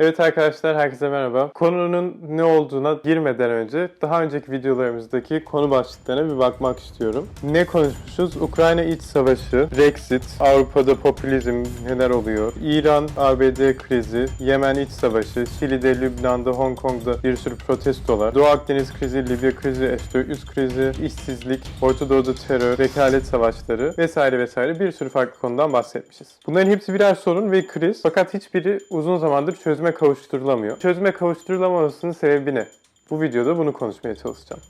Evet arkadaşlar herkese merhaba. Konunun ne olduğuna girmeden önce daha önceki videolarımızdaki konu başlıklarına bir bakmak istiyorum. Ne konuşmuşuz? Ukrayna iç savaşı, Brexit, Avrupa'da popülizm neler oluyor, İran, ABD krizi, Yemen iç savaşı, Şili'de, Lübnan'da, Hong Kong'da bir sürü protestolar, Doğu Akdeniz krizi, Libya krizi, S-400 krizi, işsizlik, Orta Doğu'da terör, vekalet savaşları vesaire vesaire bir sürü farklı konudan bahsetmişiz. Bunların hepsi birer sorun ve kriz fakat hiçbiri uzun zamandır çözüme kavuşturulamıyor. Çözüme kavuşturulamamasının sebebi ne? Bu videoda bunu konuşmaya çalışacağım.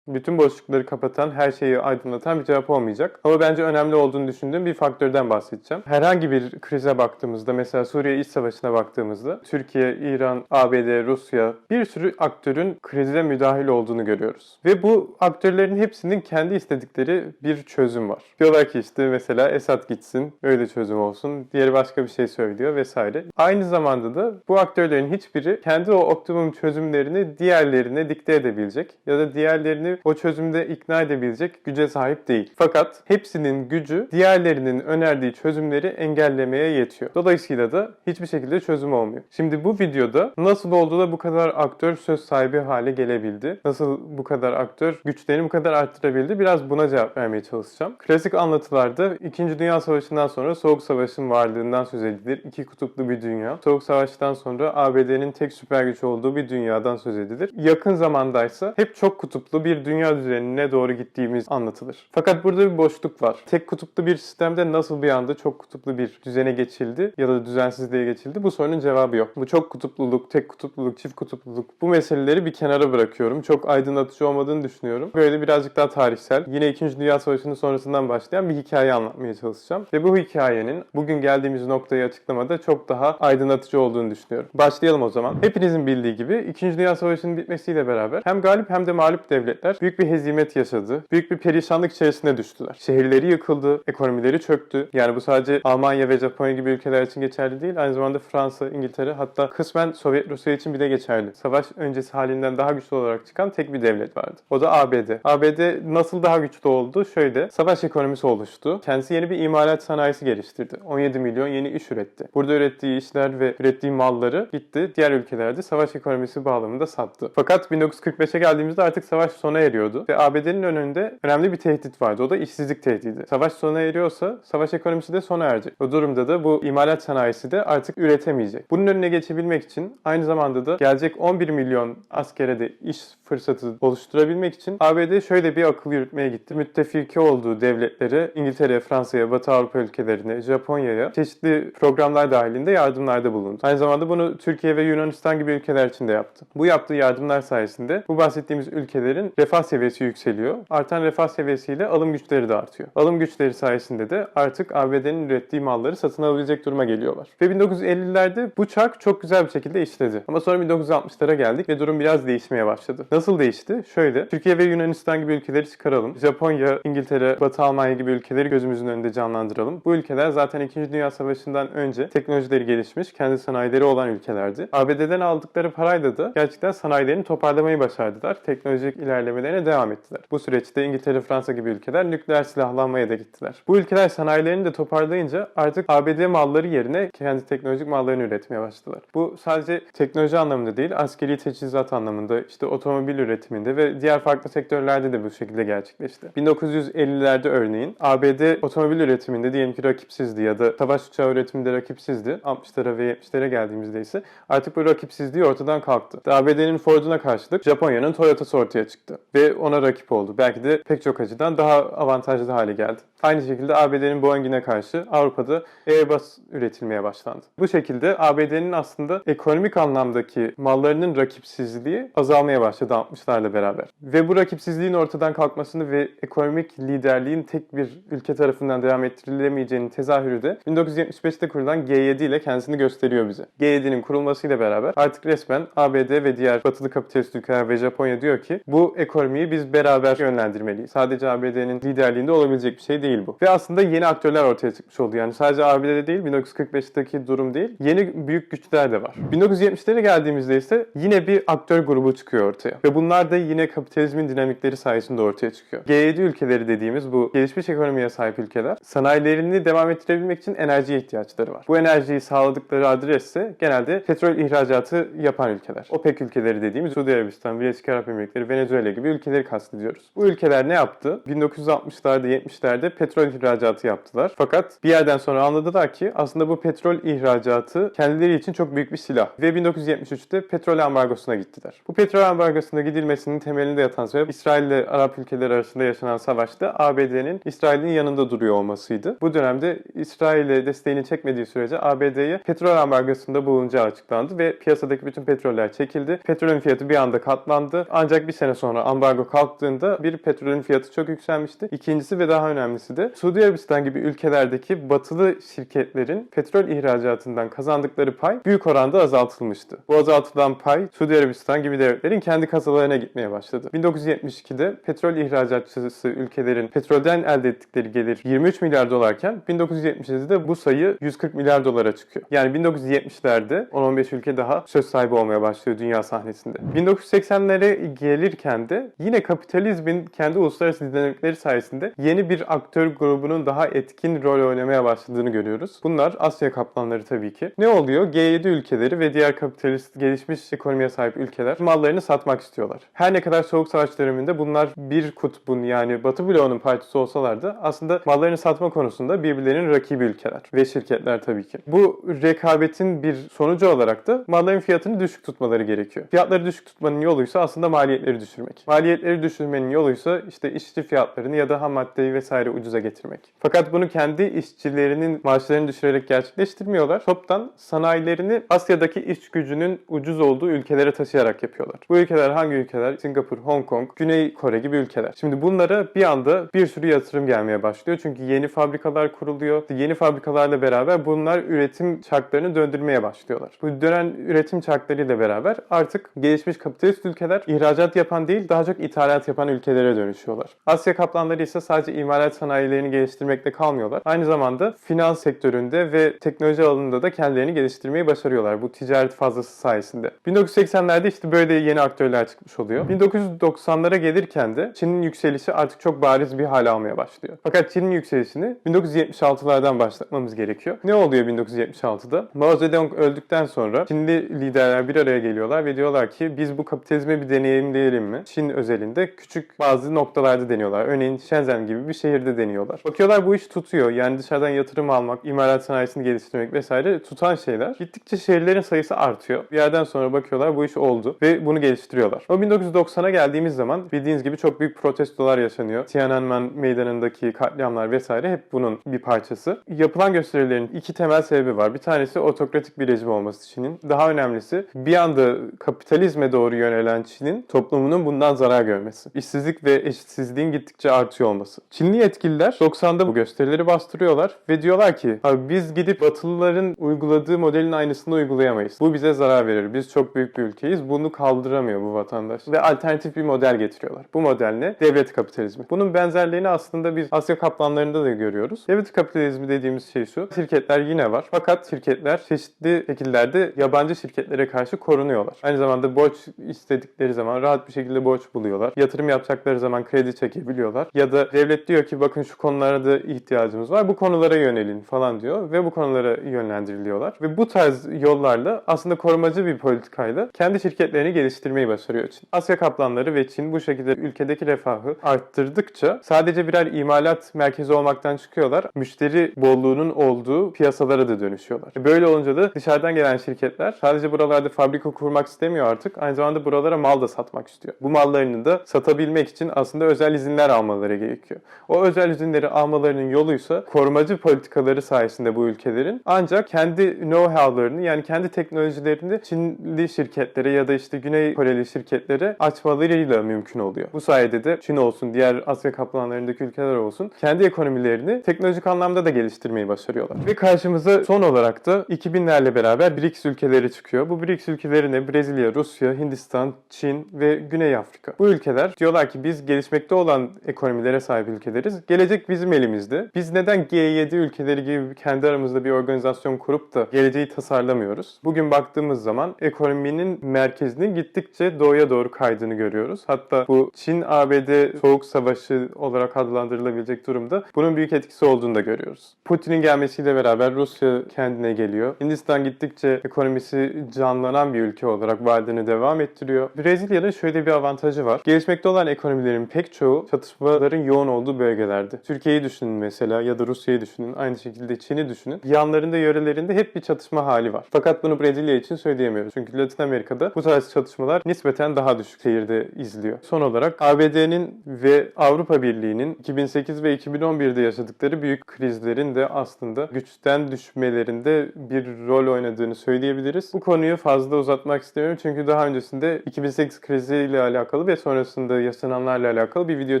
Bütün boşlukları kapatan, her şeyi aydınlatan bir cevap olmayacak. Ama bence önemli olduğunu düşündüğüm bir faktörden bahsedeceğim. Herhangi bir krize baktığımızda, mesela Suriye İç Savaşı'na baktığımızda, Türkiye, İran, ABD, Rusya bir sürü aktörün krize müdahil olduğunu görüyoruz. Ve bu aktörlerin hepsinin kendi istedikleri bir çözüm var. Diyorlar ki işte mesela Esad gitsin, öyle çözüm olsun. Diğeri başka bir şey söylüyor vesaire. Aynı zamanda da bu aktörlerin hiçbiri kendi o optimum çözümlerini diğerlerine dikte edebilecek ya da diğerlerini o çözümde ikna edebilecek güce sahip değil. Fakat hepsinin gücü diğerlerinin önerdiği çözümleri engellemeye yetiyor. Dolayısıyla da hiçbir şekilde çözüm olmuyor. Şimdi bu videoda nasıl oldu da bu kadar aktör söz sahibi hale gelebildi? Nasıl bu kadar aktör güçlerini bu kadar arttırabildi? Biraz buna cevap vermeye çalışacağım. Klasik anlatılarda 2. Dünya Savaşı'ndan sonra Soğuk Savaş'ın varlığından söz edilir. İki kutuplu bir dünya. Soğuk Savaş'tan sonra ABD'nin tek süper güç olduğu bir dünyadan söz edilir. Yakın zamandaysa hep çok kutuplu bir dünya düzenine doğru gittiğimiz anlatılır. Fakat burada bir boşluk var. Tek kutuplu bir sistemde nasıl bir anda çok kutuplu bir düzene geçildi ya da düzensizliğe geçildi? Bu sorunun cevabı yok. Bu çok kutupluluk, tek kutupluluk, çift kutupluluk bu meseleleri bir kenara bırakıyorum. Çok aydınlatıcı olmadığını düşünüyorum. Böyle birazcık daha tarihsel, yine 2. Dünya Savaşı'nın sonrasından başlayan bir hikaye anlatmaya çalışacağım. Ve bu hikayenin bugün geldiğimiz noktayı açıklamada çok daha aydınlatıcı olduğunu düşünüyorum. Başlayalım o zaman. Hepinizin bildiği gibi 2. Dünya Savaşı'nın bitmesiyle beraber hem galip hem de mağlup devletler büyük bir hezimet yaşadı. Büyük bir perişanlık içerisine düştüler. Şehirleri yıkıldı, ekonomileri çöktü. Yani bu sadece Almanya ve Japonya gibi ülkeler için geçerli değil. Aynı zamanda Fransa, İngiltere hatta kısmen Sovyet Rusya için bile geçerli. Savaş öncesi halinden daha güçlü olarak çıkan tek bir devlet vardı. O da ABD. ABD nasıl daha güçlü oldu? Şöyle, savaş ekonomisi oluştu. Kendisi yeni bir imalat sanayisi geliştirdi. 17 milyon yeni iş üretti. Burada ürettiği işler ve ürettiği malları gitti diğer ülkelerde savaş ekonomisi bağlamında sattı. Fakat 1945'e geldiğimizde artık savaş sona eriyordu ve ABD'nin önünde önemli bir tehdit vardı. O da işsizlik tehdidi. Savaş sona eriyorsa savaş ekonomisi de sona erecek. O durumda da bu imalat sanayisi de artık üretemeyecek. Bunun önüne geçebilmek için aynı zamanda da gelecek 11 milyon askere de iş fırsatı oluşturabilmek için ABD şöyle bir akıl yürütmeye gitti. Müttefiki olduğu devletlere, İngiltere, Fransa'ya, Batı Avrupa ülkelerine, Japonya'ya çeşitli programlar dahilinde yardımlarda bulundu. Aynı zamanda bunu Türkiye ve Yunanistan gibi ülkeler için de yaptı. Bu yaptığı yardımlar sayesinde bu bahsettiğimiz ülkelerin refah seviyesi yükseliyor. Artan refah seviyesiyle alım güçleri de artıyor. Alım güçleri sayesinde de artık ABD'nin ürettiği malları satın alabilecek duruma geliyorlar. Ve 1950'lerde bu çark çok güzel bir şekilde işledi. Ama sonra 1960'lara geldik ve durum biraz değişmeye başladı. Nasıl değişti? Şöyle, Türkiye ve Yunanistan gibi ülkeleri çıkaralım. Japonya, İngiltere, Batı Almanya gibi ülkeleri gözümüzün önünde canlandıralım. Bu ülkeler zaten 2. Dünya Savaşı'ndan önce teknolojileri gelişmiş, kendi sanayileri olan ülkelerdi. ABD'den aldıkları parayla da gerçekten sanayilerini toparlamayı başardılar. Teknolojik ilerlemelerine devam ettiler. Bu süreçte İngiltere, Fransa gibi ülkeler nükleer silahlanmaya da gittiler. Bu ülkeler sanayilerini de toparlayınca artık ABD malları yerine kendi teknolojik mallarını üretmeye başladılar. Bu sadece teknoloji anlamında değil, askeri teçhizat anlamında, işte otomobil üretiminde ve diğer farklı sektörlerde de bu şekilde gerçekleşti. 1950'lerde örneğin ABD otomobil üretiminde diyelim ki rakipsizdi ya da savaş uçağı üretiminde rakipsizdi. 60'lara ve 70'lere geldiğimizde ise artık bu rakipsizliği ortadan kalktı. ABD'nin Ford'una karşılık Japonya'nın Toyota'sı ortaya çıktı ve ona rakip oldu. Belki de pek çok açıdan daha avantajlı hale geldi. Aynı şekilde ABD'nin Boeing'ine karşı Avrupa'da Airbus üretilmeye başlandı. Bu şekilde ABD'nin aslında ekonomik anlamdaki mallarının rakipsizliği azalmaya başladı 60'larla beraber. Ve bu rakipsizliğin ortadan kalkmasını ve ekonomik liderliğin tek bir ülke tarafından devam ettirilemeyeceğinin tezahürü de 1975'te kurulan G7 ile kendisini gösteriyor bize. G7'nin kurulmasıyla beraber artık resmen ABD ve diğer batılı kapitalist ülkeler ve Japonya diyor ki bu ekonomiyi biz beraber yönlendirmeliyiz. Sadece ABD'nin liderliğinde olabilecek bir şey değil bu. Ve aslında yeni aktörler ortaya çıkmış oldu. Yani sadece ABD'de değil 1945'teki durum değil. Yeni büyük güçler de var. 1970'lere geldiğimizde ise yine bir aktör grubu çıkıyor ortaya. Ve bunlar da yine kapitalizmin dinamikleri sayesinde ortaya çıkıyor. G7 ülkeleri dediğimiz bu gelişmiş ekonomiye sahip ülkeler sanayilerini devam ettirebilmek için enerjiye ihtiyaçları var. Bu enerjiyi sağladıkları adres ise genelde petrol ihracatı yapan ülkeler. OPEC ülkeleri dediğimiz Suudi Arabistan, Birleşik Arap Emirlikleri, Venezuela gibi ülkeleri kastediyoruz. Bu ülkeler ne yaptı? 1960'larda 70'lerde petrol ihracatı yaptılar. Fakat bir yerden sonra anladılar ki aslında bu petrol ihracatı kendileri için çok büyük bir silah. Ve 1973'te petrol ambargosuna gittiler. Bu petrol ambargosuna gidilmesinin temelinde yatan sebep İsrail ile Arap ülkeleri arasında yaşanan savaşta ABD'nin İsrail'in yanında duruyor olmasıydı. Bu dönemde İsrail'e desteğini çekmediği sürece ABD'ye petrol ambargosunda bulunacağı açıklandı ve piyasadaki bütün petroller çekildi. Petrolün fiyatı bir anda katlandı. Ancak bir sene sonra ambargo kalktığında bir petrolün fiyatı çok yükselmişti. İkincisi ve daha önemlisi de Suudi Arabistan gibi ülkelerdeki batılı şirketlerin petrol ihracatından kazandıkları pay büyük oranda azaltılmıştı. Bu azaltılan pay Suudi Arabistan gibi devletlerin kendi kasalarına gitmeye başladı. 1972'de petrol ihracatçısı ülkelerin petrolden elde ettikleri gelir 23 milyar dolarken 1977'de bu sayı 140 milyar dolara çıkıyor. Yani 1970'lerde 10-15 ülke daha söz sahibi olmaya başlıyor dünya sahnesinde. 1980'lere gelirken de yine kapitalizmin kendi uluslararası dinamikleri sayesinde yeni bir aktör grubunun daha etkin rol oynamaya başladığını görüyoruz. Bunlar Asya kaplanları tabii ki. Ne oluyor? G7 ülkeleri ve diğer kapitalist gelişmiş ekonomiye sahip ülkeler mallarını satmak istiyorlar. Her ne kadar Soğuk Savaş döneminde bunlar bir kutbun yani Batı bloğunun partisi olsalar da aslında mallarını satma konusunda birbirlerinin rakibi ülkeler ve şirketler tabii ki. Bu rekabetin bir sonucu olarak da malların fiyatını düşük tutmaları gerekiyor. Fiyatları düşük tutmanın yoluysa aslında maliyetleri düşürmek. Maliyetleri düşürmenin yoluysa işte işçi fiyatlarını ya da ham maddeyi vesaire ucuza getirmek. Fakat bunu kendi işçilerinin maaşlarını düşürerek gerçekleştirmiyorlar. Toptan sanayilerini Asya'daki iş gücünün ucuz olduğu ülkelere taşıyarak yapıyorlar. Bu ülkeler hangi ülkeler? Singapur, Hong Kong, Güney Kore gibi ülkeler. Şimdi bunlara bir anda bir sürü yatırım gelmeye başlıyor. Çünkü yeni fabrikalar kuruluyor. Yeni fabrikalarla beraber bunlar üretim çarklarını döndürmeye başlıyorlar. Bu dönen üretim çarklarıyla beraber artık gelişmiş kapitalist ülkeler ihracat yapan değil daha çok ithalat yapan ülkelere dönüşüyorlar. Asya kaplanları ise sadece imalat sanayilerini geliştirmekte kalmıyorlar. Aynı zamanda finans sektöründe ve teknoloji alanında da kendilerini geliştirmeyi başarıyorlar bu ticaret fazlası sayesinde. 1980'lerde işte böyle yeni aktörler çıkmış oluyor. 1990'lara gelirken de Çin'in yükselişi artık çok bariz bir hal almaya başlıyor. Fakat Çin'in yükselişini 1976'lardan başlatmamız gerekiyor. Ne oluyor 1976'da? Mao Zedong öldükten sonra Çinli liderler bir araya geliyorlar ve diyorlar ki biz bu kapitalizme bir deneyimleyelim mi? Çin özelinde küçük bazı noktalarda deniyorlar. Örneğin Shenzhen gibi bir şehirde deniyorlar. Bakıyorlar bu iş tutuyor. Yani dışarıdan yatırım almak, imalat sanayisini geliştirmek vesaire tutan şeyler. Gittikçe şehirlerin sayısı artıyor. Bir yerden sonra bakıyorlar bu iş oldu ve bunu geliştiriyorlar. O 1990'a geldiğimiz zaman bildiğiniz gibi çok büyük protestolar yaşanıyor. Tiananmen meydanındaki katliamlar vesaire hep bunun bir parçası. Yapılan gösterilerin iki temel sebebi var. Bir tanesi otokratik bir rejim olması Çin'in. Daha önemlisi bir anda kapitalizme doğru yönelen Çin'in toplumunun bundan zarar görmesi. İşsizlik ve eşitsizliğin gittikçe artıyor olması. Çinli yetkililer 90'da bu gösterileri bastırıyorlar ve diyorlar ki abi biz gidip Batılıların uyguladığı modelin aynısını uygulayamayız. Bu bize zarar verir. Biz çok büyük bir ülkeyiz. Bunu kaldıramıyor bu vatandaş. Ve alternatif bir model getiriyorlar. Bu model ne? Devlet kapitalizmi. Bunun benzerliğini aslında biz Asya kaplanlarında da görüyoruz. Devlet kapitalizmi dediğimiz şey şu. Şirketler yine var. Fakat şirketler çeşitli şekillerde yabancı şirketlere karşı korunuyorlar. Aynı zamanda borç istedikleri zaman rahat bir şekilde borç buluyorlar. Yatırım yapacakları zaman kredi çekebiliyorlar. Ya da devlet diyor ki bakın şu konularda ihtiyacımız var. Bu konulara yönelin falan diyor ve bu konulara yönlendiriliyorlar. Ve bu tarz yollarla aslında korumacı bir politikayla kendi şirketlerini geliştirmeyi başarıyor Çin. Asya kaplanları ve Çin bu şekilde ülkedeki refahı arttırdıkça sadece birer imalat merkezi olmaktan çıkıyorlar. Müşteri bolluğunun olduğu piyasalara da dönüşüyorlar. Böyle olunca da dışarıdan gelen şirketler sadece buralarda fabrika kurmak istemiyor artık. Aynı zamanda buralara mal da satmak istiyor. Bu mallarını da satabilmek için aslında özel izinler almaları gerekiyor. O özel izinleri almalarının yoluysa korumacı politikaları sayesinde bu ülkelerin ancak kendi know-how'larını yani kendi teknolojilerini Çinli şirketlere ya da işte Güney Koreli şirketlere açmalarıyla mümkün oluyor. Bu sayede de Çin olsun, diğer Asya kaplanlarındaki ülkeler olsun kendi ekonomilerini teknolojik anlamda da geliştirmeyi başarıyorlar. Ve karşımıza son olarak da 2000'lerle beraber BRICS ülkeleri çıkıyor. Bu BRICS ülkeleri ne? Brezilya, Rusya, Hindistan, Çin ve Güney Afrika. Bu ülkeler diyorlar ki biz gelişmekte olan ekonomilere sahip ülkeleriz. Gelecek bizim elimizde. Biz neden G7 ülkeleri gibi kendi aramızda bir organizasyon kurup da geleceği tasarlamıyoruz? Bugün baktığımız zaman ekonominin merkezinin gittikçe doğuya doğru kaydığını görüyoruz. Hatta bu Çin-ABD soğuk savaşı olarak adlandırılabilecek durumda bunun büyük etkisi olduğunu da görüyoruz. Putin'in gelmesiyle beraber Rusya kendine geliyor. Hindistan gittikçe ekonomisi canlanan bir ülke olarak varlığını devam ettiriyor. Brezilya'nın şöyle bir avantajı var. Gelişmekte olan ekonomilerin pek çoğu çatışmaların yoğun olduğu bölgelerde. Türkiye'yi düşünün mesela ya da Rusya'yı düşünün. Aynı şekilde Çin'i düşünün. Yanlarında, yörelerinde hep bir çatışma hali var. Fakat bunu Brezilya için söyleyemiyoruz. Çünkü Latin Amerika'da bu tarz çatışmalar nispeten daha düşük seyirde izliyor. Son olarak ABD'nin ve Avrupa Birliği'nin 2008 ve 2011'de yaşadıkları büyük krizlerin de aslında güçten düşmelerinde bir rol oynadığını söyleyebiliriz. Bu konuyu fazla uzatmak istemiyorum çünkü daha öncesinde 2008 kriziyle alakalı ve sonrasında yaşananlarla alakalı bir video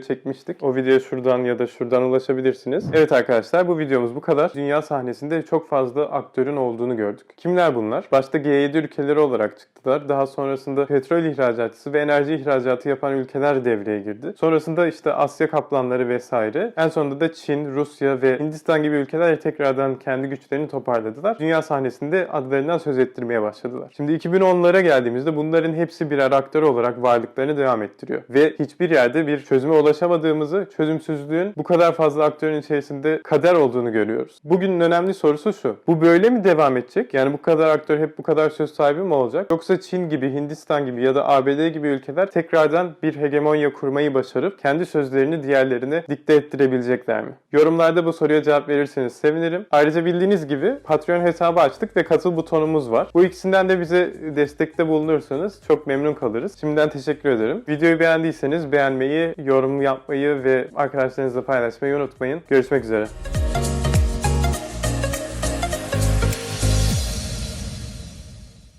çekmiştik. O videoya şuradan ya da şuradan ulaşabilirsiniz. Evet arkadaşlar bu videomuz bu kadar. Dünya sahnesinde çok fazla aktörün olduğunu gördük. Kimler bunlar? Başta G7 ülkeleri olarak çıktılar. Daha sonrasında petrol ihracatçısı ve enerji ihracatı yapan ülkeler devreye girdi. Sonrasında işte Asya kaplanları vesaire. En sonunda da Çin, Rusya ve Hindistan gibi ülkeler tekrardan kendi güçlerini toparladılar. Dünya sahnesinde adlarından söz ettirmeye başladılar. Şimdi 2010'lara geldiğimizde bunların hepsi birer aktör olarak varlıklarını devam ettiriyor. Ve hiçbir yerde bir çözüme ulaşamadığımızı, çözümsüzlüğün bu kadar fazla aktörün içerisinde kader olduğunu görüyoruz. Bugünün önemli sorusu şu. Bu böyle mi devam edecek? Yani bu kadar aktör hep bu kadar söz sahibi mi olacak? Yoksa Çin gibi, Hindistan gibi ya da ABD gibi ülkeler tekrardan bir hegemonya kurmayı başarıp kendi sözlerini diğerlerine dikte ettirebilecekler mi? Yorumlarda bu soruya cevap verirseniz sevinirim. Ayrıca bildiğiniz gibi Patreon hesabı açtık ve katıl butonumuz var. Bu ikisinden de bize destekte bulunursanız çok memnun kalırız. Şimdiden teşekkür ederim. Videoyu beğendiyseniz beğenmeyi, yorum yapmayı ve arkadaşlarınızla paylaşmayı unutmayın. Görüşmek üzere.